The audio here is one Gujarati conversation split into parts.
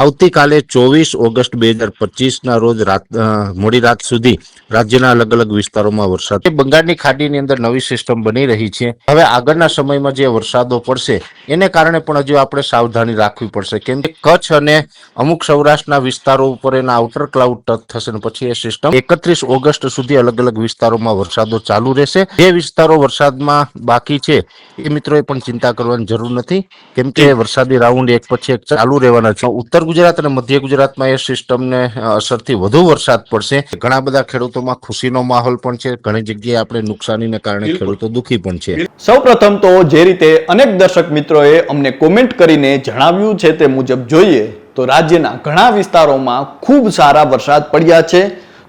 આવતીકાલે ચોવીસ ઓગસ્ટ બે હજાર પચીસના રોજ રાત મોડી રાત સુધી રાજ્યના અલગ અલગ વિસ્તારોમાં વરસાદ. બંગાળની ખાડીની અંદર નવી સિસ્ટમ બની રહી છે. હવે આગળના સમયમાં જે વરસાદો પડશે એને કારણે પણ હજુ આપણે સાવધાની રાખવી પડશે. કેમ કે કચ્છ અને અમુક સૌરાષ્ટ્રના વિસ્તારો ઉપર એના આઉટર ક્લાઉડ ટચ થશે ને પછી એ સિસ્ટમ એકત્રીસ ઓગસ્ટ સુધી અલગ અલગ વિસ્તારોમાં વરસાદો ચાલુ રહેશે. જે વિસ્તારો વરસાદમાં બાકી છે એ મિત્રોએ પણ ચિંતા કરવાની જરૂર નથી. કેમ કે વરસાદી રાઉન્ડ એક પછી એક ચાલુ રહેવાના છે ઉત્તર ગુજરાત અને મધ્ય ગુજરાતમાં એ સિસ્ટમને અસરથી વધુ વરસાદ પડશે. ઘણા બધા ખેડૂતોમાં ખુશીનો માહોલ પણ છે. ઘણી જગ્યાએ આપણે નુકસાનીને કારણે ખેડૂતો દુખી પણ છે. સૌપ્રથમ તો જે રીતે અનેક દર્શક મિત્રોએ અમને કોમેન્ટ કરીને જણાવ્યું છે તે મુજબ જોઈએ તો રાજ્યના ઘણા વિસ્તારોમાં ખૂબ સારા વરસાદ પડ્યા છે.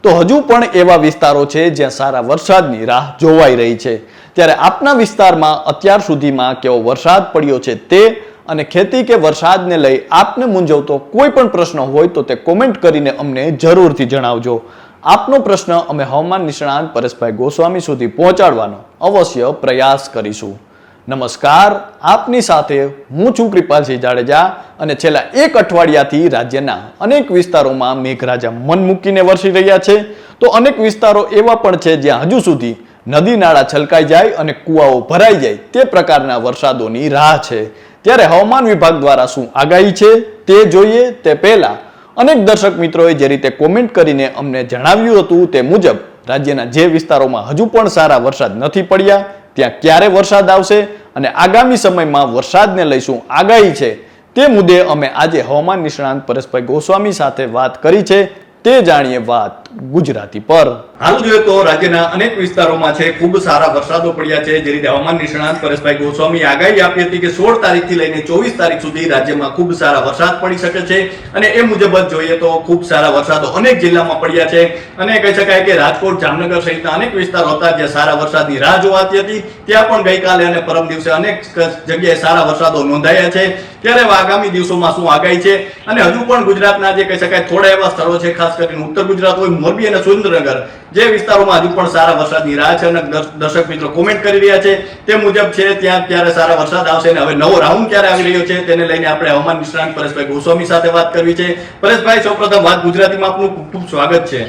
તો હજુ પણ એવા વિસ્તારો છે જ્યાં સારા વરસાદની રાહ જોવાઈ રહી છે. ત્યારે આપના વિસ્તારમાં અત્યાર સુધીમાં કેવો વરસાદ પડ્યો છે તે અને ખેતી કે વરસાદને લઈ આપને મૂંઝવતો કોઈ પણ પ્રશ્ન હોય તો તે કોમેન્ટ કરીને અમને જરૂરથી જણાવજો. આપનો પ્રશ્ન અમે હવામાન નિષ્ણાંત પરેશભાઈ ગોસ્વામી સુધી પહોંચાડવાનો અવશ્ય પ્રયાસ કરીશું. નમસ્કાર, આપની સાથે હું છું કૃપાલસિંહ જાડેજા અને છેલ્લા એક અઠવાડિયાથી રાજ્યના અનેક વિસ્તારોમાં મેઘરાજા મન મૂકીને વરસી રહ્યા છે. તો અનેક વિસ્તારો એવા પણ છે જ્યાં હજુ સુધી નદી નાળા છલકાઈ જાય અને કૂવાઓ ભરાઈ જાય તે પ્રકારના વરસાદોની રાહ છે. ત્યારે હવામાન વિભાગ દ્વારા શું આગાહી છે તે જોઈએ તે પહેલા અનેક દર્શક મિત્રોએ જે રીતે કોમેન્ટ કરીને અમને જણાવ્યું હતું તે મુજબ રાજ્યના જે વિસ્તારોમાં હજુ પણ સારા વરસાદ નથી પડ્યા, ત્યાં ક્યારે વરસાદ આવશે અને આગામી સમયમાં વરસાદને લઈ શું આગાહી છે તે મુદ્દે અમે આજે હવામાન નિષ્ણાંત પરેશભાઈ ગોસ્વામી સાથે વાત કરી છે. તે જાણીએ વાત ગુજરાતી પર. હાલ જોઈએ તો રાજ્યના અનેક વિસ્તારોમાં છે, ખૂબ સારા વરસાદો પડ્યા છે જે રીતે હવામાન નિષ્ણાંત પરેશભાઈ ગોસ્વામી આગાહી આપી હતી કે સોળ તારીખથી લઈને ચોવીસ તારીખ સુધી રાજ્યમાં ખૂબ સારા વરસાદ પડી શકે છે. અને એ મુજબ જ જોઈએ તો ખૂબ સારા વરસાદો અનેક જિલ્લામાં પડ્યા છે. અને કહી શકાય કે રાજકોટ, જામનગર સહિતના અનેક વિસ્તારો હતા જ્યાં સારા વરસાદની રાહ જોવાતી હતી. ત્યાં પણ ગઈકાલે અને પરમ દિવસે અનેક જગ્યાએ સારા વરસાદો નોંધાયા છે. ત્યારે આગામી દિવસોમાં શું આગાહી છે? અને હજુ પણ ગુજરાતના જે કહી શકાય થોડા એવા સ્થળો છે, ખાસ કરીને ઉત્તર ગુજરાત હોય, મોરબી અને સુરેન્દ્રનગર, જે વિસ્તારોમાં હજુ પણ સારા વરસાદની રાહ છે અને દર્શક મિત્રો કોમેન્ટ કરી રહ્યા છે. તે મુજબ છે, ત્યાં ક્યારે સારા વરસાદ આવશે અને હવે નવો રાઉન્ડ ક્યારે આવી રહ્યો છે, તેને લઈને આપણે હવામાન નિષ્ણાંત પરેશભાઈ ગોસ્વામી સાથે વાત કરવી છે. પરેશભાઈ, સૌપ્રથમ વાત ગુજરાતીમાં આપનું ખૂબ ખૂબ સ્વાગત છે.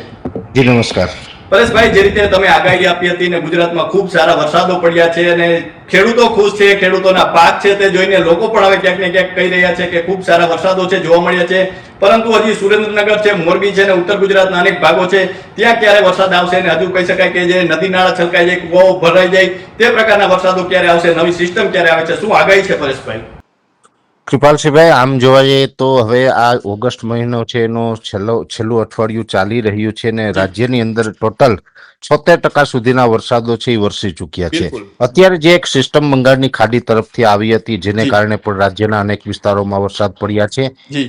જી, નમસ્કાર. પરેશભાઈ, જે રીતે તમે આગાહી આપી હતી ને ગુજરાતમાં ખૂબ સારા વરસાદો પડ્યા છે અને ખેડૂતો ખુશ છે, ખેડૂતોના પાક છે તે જોઈને લોકો પણ હવે ક્યાંક ને ક્યાંક કહી રહ્યા છે કે ખૂબ સારા વરસાદો છે, જોવા મળ્યા છે. પરંતુ હજી સુરેન્દ્રનગર છે, મોરબી છે ને ઉત્તર ગુજરાતના અનેક ભાગો છે, ત્યાં ક્યારે વરસાદ આવશે ને હજુ કહી શકાય કે જે નદી નાળા છલકાઈ જાય, કુવાઓ ભરાઈ જાય, તે પ્રકારના વરસાદો ક્યારે આવશે, નવી સિસ્ટમ ક્યારે આવે છે, શું આગાહી છે પરેશભાઈ? કૃપાલસિંહભાઈ, આમ જોવા જઈએ તો હવે આ ઓગસ્ટ મહિનો છે, એનો છેલ્લો, છેલ્લું અઠવાડિયું ચાલી રહ્યું છે ને રાજ્યની અંદર ટોટલ છોતેર ટકા સુધીના વરસાદો છે એ વરસી ચૂક્યા છે. અત્યારે જે એક સિસ્ટમ બંગાળની ખાડી તરફથી આવી હતી જેને કારણે પણ રાજ્યના અનેક વિસ્તારોમાં વરસાદ પડ્યા છે.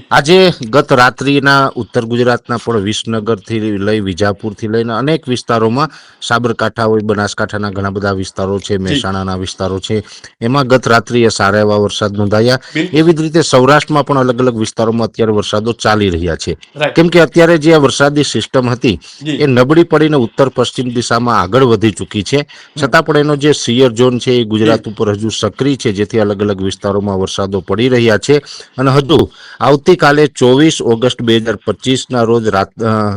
આજે ગત રાત્રિના ઉત્તર ગુજરાતના પણ વિસનગરથી લઈ વિજાપુરથી લઈને અનેક વિસ્તારોમાં સાબરકાંઠા હોય બનાસકાંઠાના ઘણા બધા વિસ્તારો છે મહેસાણાના વિસ્તારો છે. એમાં ગત રાત્રિએ સારા એવા વરસાદ નોંધાયા. એવી જ રીતે સૌરાષ્ટ્રમાં પણ અલગ અલગ વિસ્તારોમાં અત્યારે વરસાદો ચાલી રહ્યા છે. કેમ કે અત્યારે જે આ વરસાદી સિસ્ટમ હતી એ નબળી પડીને ઉત્તર પશ્ચિમ દિશામાં આગળ વધી ચૂકી છે. છતાં પણ એનો જે સિયર ઝોન છે એ ગુજરાત ઉપર હજુ સક્રિય છે જેથી અલગ અલગ વિસ્તારોમાં વરસાદો પડી રહ્યા છે. અને હજુ આવતીકાલે ચોવીસ ઓગસ્ટ બે હજાર પચીસના રોજ રાત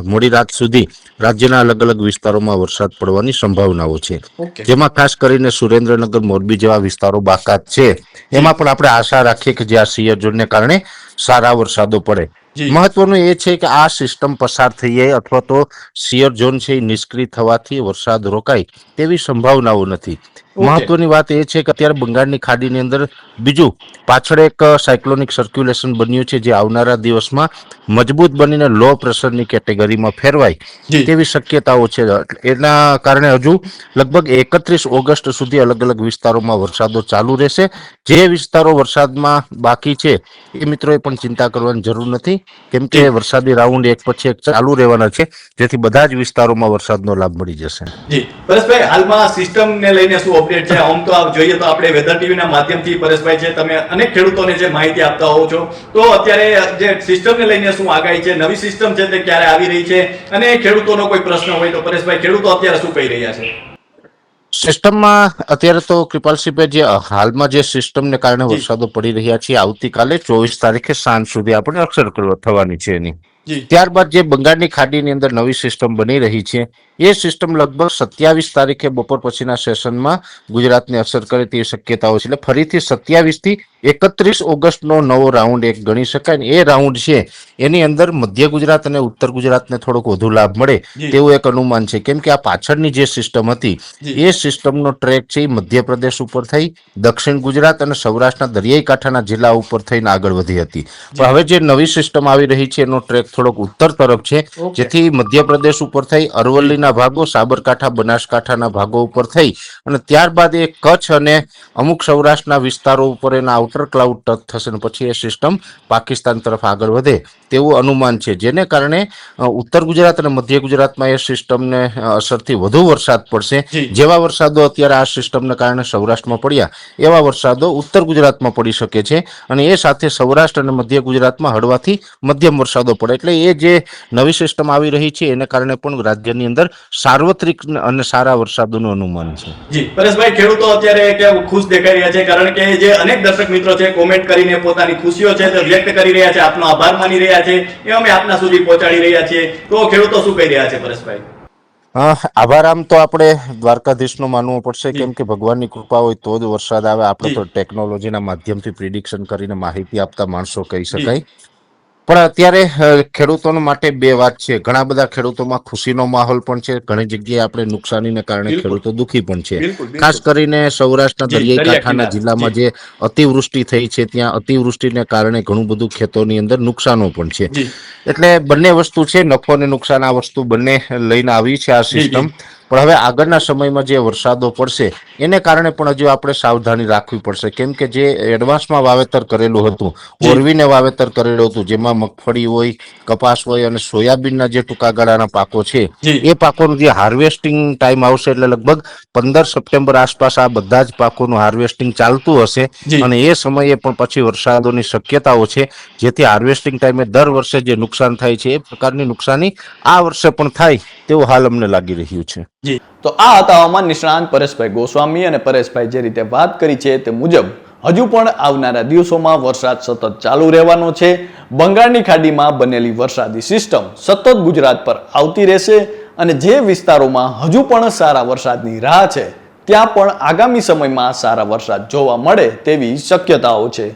મોડી રાત સુધી રાજ્યના અલગ અલગ વિસ્તારોમાં વરસાદ પડવાની સંભાવનાઓ છે. જેમાં ખાસ કરીને સુરેન્દ્રનગર મોરબી જેવા વિસ્તારો બાકાત છે. એમાં પણ આપણે આશા રાખીએ કે જે આ સિયર ઝોનને કારણે સારા વરસાદો પડે. મહત્વનું એ છે કે આ સિસ્ટમ પસાર થઈ જાય અથવા તો સિયર ઝોન છે એ નિષ્ક્રિય થવાથી વરસાદ રોકાય તેવી સંભાવનાઓ નથી મહત્વની વાત એ છે કે અત્યારે બંગાળની ખાડીની અંદર બીજું પાછળ એક સાયક્લોનિક સર્ક્યુલેશન બન્યું છે જે આવનારા દિવસમાં મજબૂત બનીને લો પ્રેશરની કેટેગરીમાં ફેરવાય. તેવી શક્યતાઓ છે. એના કારણે હજુ લગભગ એકત્રીસ ઓગસ્ટ સુધી અલગ અલગ વિસ્તારોમાં વરસાદો ચાલુ રહેશે. જે વિસ્તારો વરસાદમાં બાકી છે એ મિત્રોએ પણ ચિંતા કરવાની જરૂર નથી. કેમ કે વરસાદી રાઉન્ડ એક પછી એક ચાલુ રહેવાના છે જેથી બધા જ વિસ્તારોમાં વરસાદનો લાભ મળી જશે. જી. પરેશભાઈ હાલમાં સિસ્ટમને લઈને શું અપડેટ છે આમ તો આપ જોઈએ તો આપણે વેધર ટીવી ના માધ્યમથી પરેશભાઈ છે તમે અનેક ખેડૂતોને જે માહિતી આપતા હોવ છો. તો અત્યારે જે સિસ્ટમને લઈને શું આગાહી છે નવી સિસ્ટમ છે તે ક્યારે આવી રહી છે? અને ખેડૂતોનો કોઈ પ્રશ્ન હોય તો પરેશભાઈ ખેડૂતો અત્યારે શું કહી રહ્યા છે? સિસ્ટમમાં અત્યારે તો કૃપાલસિંહભાઈ જે હાલમાં જે સિસ્ટમને કારણે વરસાદો પડી રહ્યા છે આવતીકાલે ચોવીસ તારીખે સાંજ સુધી આપણે અક્ષર થવાની છે એની. ત્યારબાદ જે બંગાળની ખાડીની અંદર નવી સિસ્ટમ બની રહી છે એ સિસ્ટમ લગભગ સત્યાવીસ તારીખે બપોર પછીના સેશનમાં ગુજરાતને અસર કરે તેવી શક્યતાઓ છે. એટલે ફરીથી સત્યાવીસથી એકત્રીસ ઓગસ્ટનો નવો રાઉન્ડ એક ગણી શકાય ને એ રાઉન્ડ છે એની અંદર મધ્ય ગુજરાત અને ઉત્તર ગુજરાતને થોડોક વધુ લાભ મળે તેવું એક અનુમાન છે. કેમ કે આ પાછળની જે સિસ્ટમ હતી એ સિસ્ટમનો ટ્રેક છે એ મધ્યપ્રદેશ ઉપર થઈ દક્ષિણ ગુજરાત અને સૌરાષ્ટ્રના દરિયાઈ કાંઠાના જિલ્લા ઉપર થઈને આગળ વધી હતી. પણ હવે જે નવી સિસ્ટમ આવી રહી છે એનો ટ્રેક થોડોક ઉત્તર તરફ છે જેથી મધ્યપ્રદેશ ઉપર થઈ અરવલ્લીના ભાગો સાબરકાંઠા બનાસકાંઠાના ભાગો ઉપર થઈ અને ત્યારબાદ એ કચ્છ અને અમુક સૌરાષ્ટ્રના વિસ્તારો ઉપર એના આઉટર ક્લાઉડ ટચ થશે અને પછી એ સિસ્ટમ પાકિસ્તાન તરફ આગળ વધે. તેવું અનુમાન છે. જેને કારણે ઉત્તર ગુજરાત અને મધ્ય ગુજરાતમાં એ સિસ્ટમને અસરથી વધુ વરસાદ પડશે. જેવા વરસાદો અત્યારે આ સિસ્ટમને કારણે સૌરાષ્ટ્રમાં પડ્યા એવા વરસાદો ઉત્તર ગુજરાતમાં પડી શકે છે અને એ સાથે સૌરાષ્ટ્ર અને મધ્ય ગુજરાતમાં હળવાથી મધ્યમ વરસાદો પડે. એટલે એ જે નવી સિસ્ટમ આવી રહી છે એને કારણે પણ રાજ્યની અંદર સાર્વત્રિક અને સારા વરસાદોનું અનુમાન છે. જી. પરેશભાઈ ખેડૂતો અત્યારે ખુશ દેખાઈ રહ્યા છે? કારણ કે જે અનેક દર્શક મિત્રો છે કોમેન્ટ કરીને પોતાની ખુશીઓ છે તે વ્યક્ત કરી રહ્યા છે. આપનો આભાર માની રહ્યા છે એ અમે આપના સુધી પહોંચાડી રહ્યા છીએ. તો ખેડૂતો શું કહી રહ્યા છે પરેશભાઈ? આભાર. આમ તો આપણે દ્વારકાધીશનું માનવું પડશે કેમ કે ભગવાનની કૃપા હોય તો જ વરસાદ આવે. આપણે તો ટેકનોલોજીના માધ્યમથી પ્રિડિક્શન કરીને માહિતી આપતા માણસો કહી શકાય. પણ અત્યારે ખેડૂતો માટે બે વાત છે. ઘણા બધા ખેડૂતોમાં ખુશીનો માહોલ પણ છે. ઘણી જગ્યાએ આપણે નુકસાનીને કારણે ખેડૂતો દુઃખી પણ છે. ખાસ કરીને સૌરાષ્ટ્રના દરિયાઈ કાંઠાના જિલ્લામાં જે. અતિવૃષ્ટિ થઈ છે ત્યાં અતિવૃષ્ટિને કારણે ઘણું બધું ખેતોની અંદર નુકસાનો પણ છે. એટલે બંને વસ્તુ છે. નફો અને નુકસાન આ વસ્તુ બંને લઈને આવી છે આ સિસ્ટમ. પણ હવે આગળના સમયમાં જે વરસાદો પડશે એને કારણે પણ હજુ આપણે સાવધાની રાખવી પડશે. કેમ કે જે એડવાન્સમાં વાવેતર કરેલું હતું ઓરવીને વાવેતર કરેલું હતું જેમાં મગફળી હોય કપાસ હોય અને સોયાબીનના જે ટૂંકા ગાળાના પાકો છે એ પાકોનું જે હાર્વેસ્ટિંગ ટાઈમ આવશે એટલે લગભગ પંદર સપ્ટેમ્બર આસપાસ આ બધા જ પાકોનું હાર્વેસ્ટિંગ ચાલતું હશે અને એ સમયે પણ પછી વરસાદોની શક્યતાઓ છે જેથી હાર્વેસ્ટિંગ ટાઈમે દર વર્ષે જે નુકસાન થાય છે એ પ્રકારની નુકસાની આ વર્ષે પણ થાય તેવું હાલ અમને લાગી રહ્યું છે. તો આ હતા હવામાન નિષ્ણાંત પરેશભાઈ ગોસ્વામી અને પરેશભાઈ જે રીતે વાત કરી છે તે મુજબ, હજુ પણ આવનારા દિવસોમાં વરસાદ સતત ચાલુ રહેવાનો છે. બંગાળની ખાડીમાં બનેલી વરસાદી સિસ્ટમ સતત ગુજરાત પર આવતી રહેશે અને જે વિસ્તારોમાં હજુ પણ સારા વરસાદની રાહ છે, ત્યાં પણ આગામી સમયમાં સારા વરસાદ જોવા મળે તેવી શક્યતાઓ છે.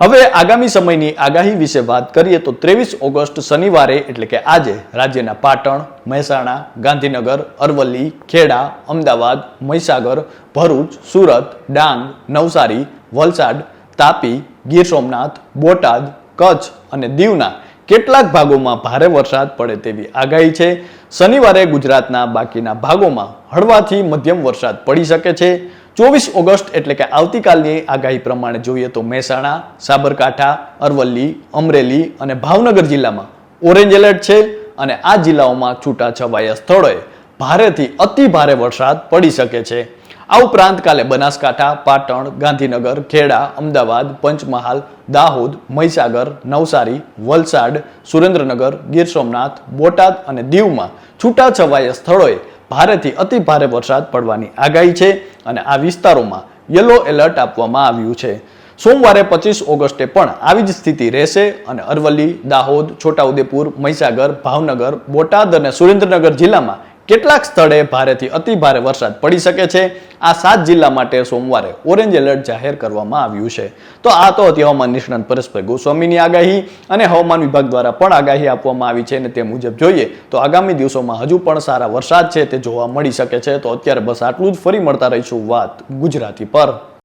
હવે આગામી સમયની આગાહી વિશે વાત કરીએ તો ત્રેવીસ ઓગસ્ટ શનિવારે, એટલે કે આજે, રાજ્યના પાટણ, મહેસાણા, ગાંધીનગર, અરવલ્લી, ખેડા, અમદાવાદ, મહીસાગર, ભરૂચ, સુરત, ડાંગ, નવસારી, વલસાડ, તાપી, ગીર સોમનાથ, બોટાદ, કચ્છ અને દીવના કેટલાક ભાગોમાં ભારે વરસાદ પડે તેવી આગાહી છે. શનિવારે ગુજરાતના બાકીના ભાગોમાં હળવાથી મધ્યમ વરસાદ પડી શકે છે. ચોવીસ ઓગસ્ટ એટલે કે આવતીકાલની આગાહી પ્રમાણે જોઈએ તો મહેસાણા, સાબરકાંઠા, અરવલ્લી, અમરેલી અને ભાવનગર જિલ્લામાં ઓરેન્જ એલર્ટ છે અને આ જિલ્લાઓમાં છૂટાછવાયા સ્થળોએ ભારેથી અતિ ભારે વરસાદ પડી શકે છે. આ ઉપરાંત કાલે બનાસકાંઠા, પાટણ, ગાંધીનગર, ખેડા, અમદાવાદ, પંચમહાલ, દાહોદ, મહીસાગર, નવસારી, વલસાડ, સુરેન્દ્રનગર, ગીર સોમનાથ, બોટાદ અને દીવમાં છૂટાછવાયા સ્થળોએ ભારેથી અતિ ભારે વરસાદ પડવાની આગાહી છે અને આ વિસ્તારોમાં યલો એલર્ટ આપવામાં આવ્યું છે. સોમવારે પચીસ ઓગસ્ટે પણ આવી જ સ્થિતિ રહેશે અને અરવલ્લી, દાહોદ, છોટાઉદેપુર, મહીસાગર, ભાવનગર, બોટાદ અને સુરેન્દ્રનગર જિલ્લામાં કેટલાક સ્થળે ભારેથી અતિ ભારે વરસાદ પડી શકે છે. આ સાત જિલ્લા માટે સોમવારે ઓરેન્જ એલર્ટ જાહેર કરવામાં આવ્યું છે. તો આ તો હતી હવામાન નિષ્ણાંત પરેશભાઈ ગોસ્વામીની આગાહી અને હવામાન વિભાગ દ્વારા પણ આગાહી આપવામાં આવી છે અને તે મુજબ જોઈએ તો આગામી દિવસોમાં હજુ પણ સારા વરસાદ છે તે જોવા મળી શકે છે. તો અત્યારે બસ આટલું જ. ફરી મળતા રહીશું વાત ગુજરાતી પર.